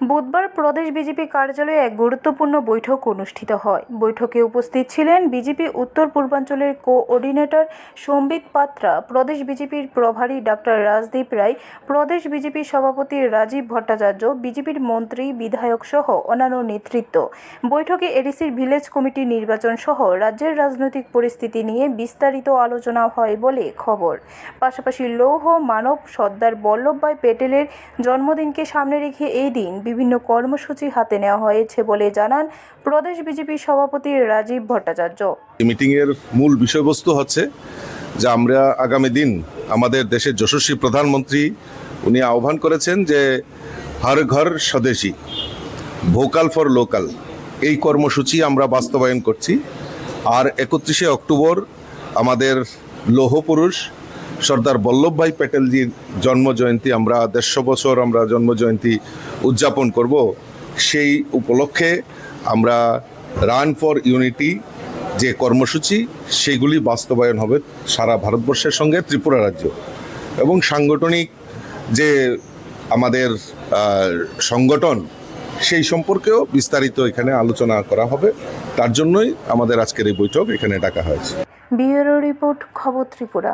বুধবার প্রদেশ বিজেপি কার্যালয়ে এক গুরুত্বপূর্ণ বৈঠক অনুষ্ঠিত হয়। বৈঠকে উপস্থিত ছিলেন বিজেপি উত্তর পূর্বাঞ্চলের কোঅর্ডিনেটর সম্বিত পাত্রা, প্রদেশ বিজেপির প্রভারী ডাক্তার রাজদীপ রায়, প্রদেশ বিজেপির সভাপতি রাজীব ভট্টাচার্য, বিজেপির মন্ত্রী, বিধায়ক সহ অন্যান্য নেতৃত্ব। বৈঠকে এডিসির ভিলেজ কমিটি নির্বাচন সহ রাজ্যের রাজনৈতিক পরিস্থিতি নিয়ে বিস্তারিত আলোচনা হয় বলে খবর। পাশাপাশি লৌহ মানব সর্দার বল্লভভাই পেটেলের জন্মদিনকে সামনে রেখে এই দিন বিভিন্ন কর্মসূচি হাতে নেওয়া হয়েছে বলে জানান প্রদেশ বিজেপি সভাপতি রাজীব ভট্টাচার্য। মিটিংয়ের মূল বিষয়বস্তু হচ্ছে যে আমরা আগামী দিন আমাদের দেশের যশস্বী প্রধানমন্ত্রী উনি আহ্বান করেছেন যে হর ঘর স্বদেশী, ভোকাল ফর লোকাল। এই কর্মসূচি আমরা বাস্তবায়ন করছি। আর একত্রিশে অক্টোবর আমাদের লৌহ পুরুষ সর্দার বল্লভভাই প্যাটেলজির জন্মজয়ন্তী, আমরা দেড়শো বছর আমরা জন্মজয়ন্তী উদযাপন করব। সেই উপলক্ষে আমরা রান ফর ইউনিটি যে কর্মসূচি, সেগুলি বাস্তবায়ন হবে সারা ভারতবর্ষের সঙ্গে ত্রিপুরা রাজ্য। এবং সাংগঠনিক যে আমাদের সংগঠন, সেই সম্পর্কেও বিস্তারিত এখানে আলোচনা করা হবে। তার জন্যই আমাদের আজকের এই বৈঠক এখানে ডাকা হয়েছে। ব্যুরো রিপোর্ট, খবর ত্রিপুরা।